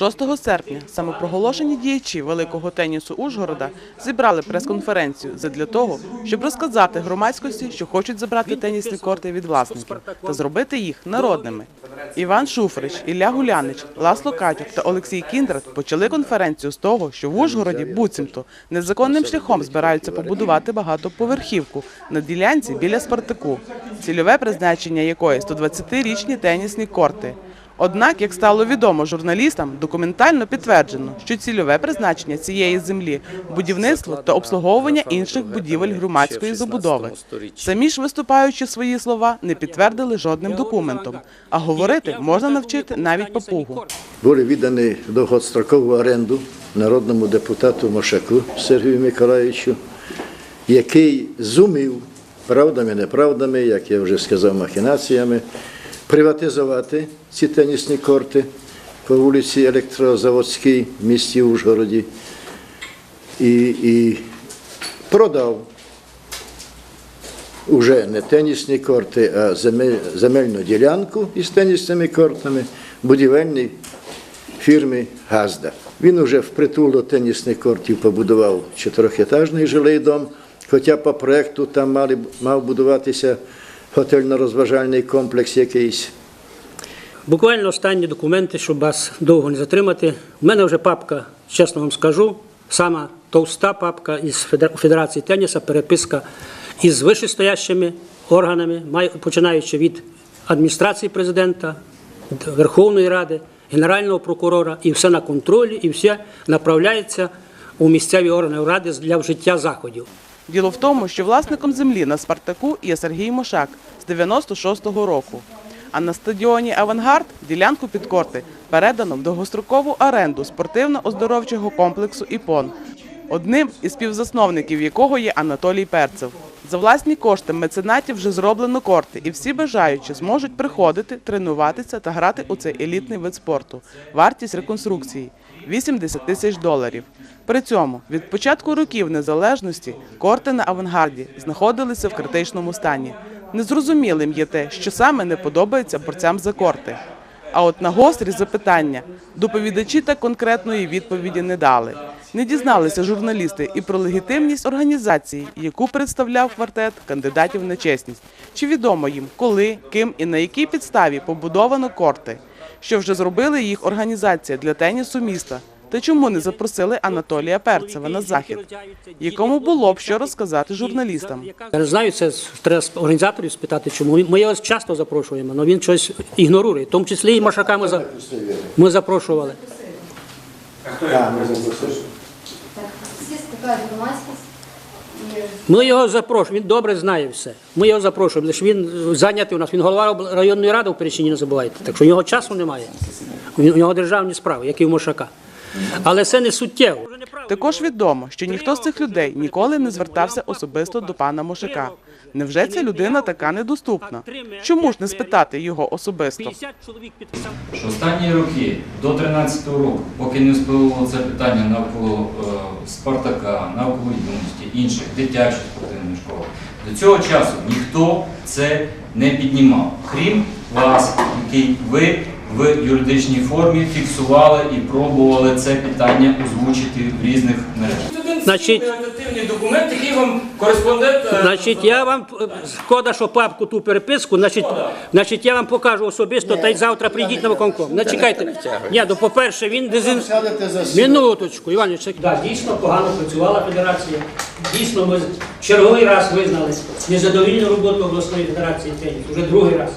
6 серпня самопроголошені діячі великого тенісу Ужгорода зібрали прес-конференцію задля того, щоб розказати громадськості, що хочуть забрати тенісні корти від власників та зробити їх народними. Іван Шуфрич, Ілля Гулянич, Ласло Катюк та Олексій Кіндрат почали конференцію з того, що в Ужгороді буцімто незаконним шляхом збираються побудувати багатоповерхівку на ділянці біля Спартаку, цільове призначення якої 120-річні тенісні корти. Однак, як стало відомо журналістам, документально підтверджено, що цільове призначення цієї землі будівництво та обслуговування інших будівель громадської забудови. Самі ж виступаючи свої слова, не підтвердили жодним документом. А говорити можна навчити навіть папугу. були віддані довгострокову оренду народному депутату Мошаку Сергію Миколаївичу, який зумів правдами, неправдами, як я вже сказав, махінаціями, приватизувати ці тенісні корти по вулиці Електрозаводській в місті Ужгороді і, і продав уже не тенісні корти, а земель- земельну ділянку із тенісними кортами будівельній фірмі Газда. Він уже впритул до тенісних кортів побудував чотирьохетажний жилий дом, хоча по проекту там мали, мав будуватися готельно-розважальний комплекс якийсь. Буквально останні документи, щоб вас довго не затримати. У мене вже папка, чесно вам скажу, сама товста папка із Федерації теніса, переписка із вищестоящими органами, починаючи від адміністрації президента, Верховної Ради, Генерального прокурора, і все на контролі, і все направляється у місцеві органи ради для вжиття заходів. Діло в тому, що власником землі на Спартаку є Сергій Мошак з 96-го року. А на стадіоні Авангард ділянку під корти передано в довгострокову оренду спортивно-оздоровчого комплексу ІПОН, одним із співзасновників якого є Анатолій Перцев. За власні кошти меценатів вже зроблено корти, і всі бажаючі зможуть приходити, тренуватися та грати у цей елітний вид спорту. Вартість реконструкції 80 тисяч доларів. При цьому від початку років незалежності корти на авангарді знаходилися в критичному стані. Незрозумілим є те, що саме не подобається борцям за корти. А от на гострі запитання доповідачі та конкретної відповіді не дали. Не дізналися журналісти і про легітимність організації, яку представляв квартет кандидатів на чесність. Чи відомо їм, коли, ким і на якій підставі побудовано корти, що вже зробили їх організація для тенісу міста, та чому не запросили Анатолія Перцева на захід, якому було б що розказати журналістам. Я не знаю, це треба з організаторів спитати, чому. Ми його часто запрошуємо, але він щось ігнорує. В тому числі і Машака ми, за- ми запрошували. Всі Ми його запрошуємо, він добре знає все. Ми його запрошуємо, лише він зайнятий у нас. Він голова районної ради в Перечині, не забувайте. Так що у нього часу немає. У нього державні справи, як і в Машака. Але це не суттєво. Також відомо, що ніхто з цих людей ніколи не звертався особисто до пана Мошика. Невже ця людина така недоступна? Чому ж не спитати його особисто? що останні роки до 13-го року, поки не вспливало це питання навколо е, Спартака, навколо юності, інших дитячих спортивних школ, до цього часу ніхто це не піднімав, крім вас, який ви в юридичній формі фіксували і пробували це питання озвучити в різних мережах. Значить- документ, який вам кореспондент. е, Значить, я вам шкода, що папку ту переписку, значить, значить, я вам покажу особисто, та й завтра прийдіть на виконком. Не чекайте. Ні, ну, по-перше, він дезін... Минуточку, Іван, чек. Да, дійсно погано працювала федерація. Дійсно, ми черговий раз визнали незадовільну роботу обласної федерації тенісу, вже другий раз.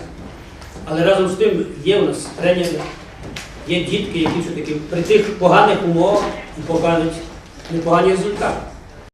Але разом з тим є у нас тренери, є дітки, які все-таки при тих поганих умовах і покажуть непогані результати.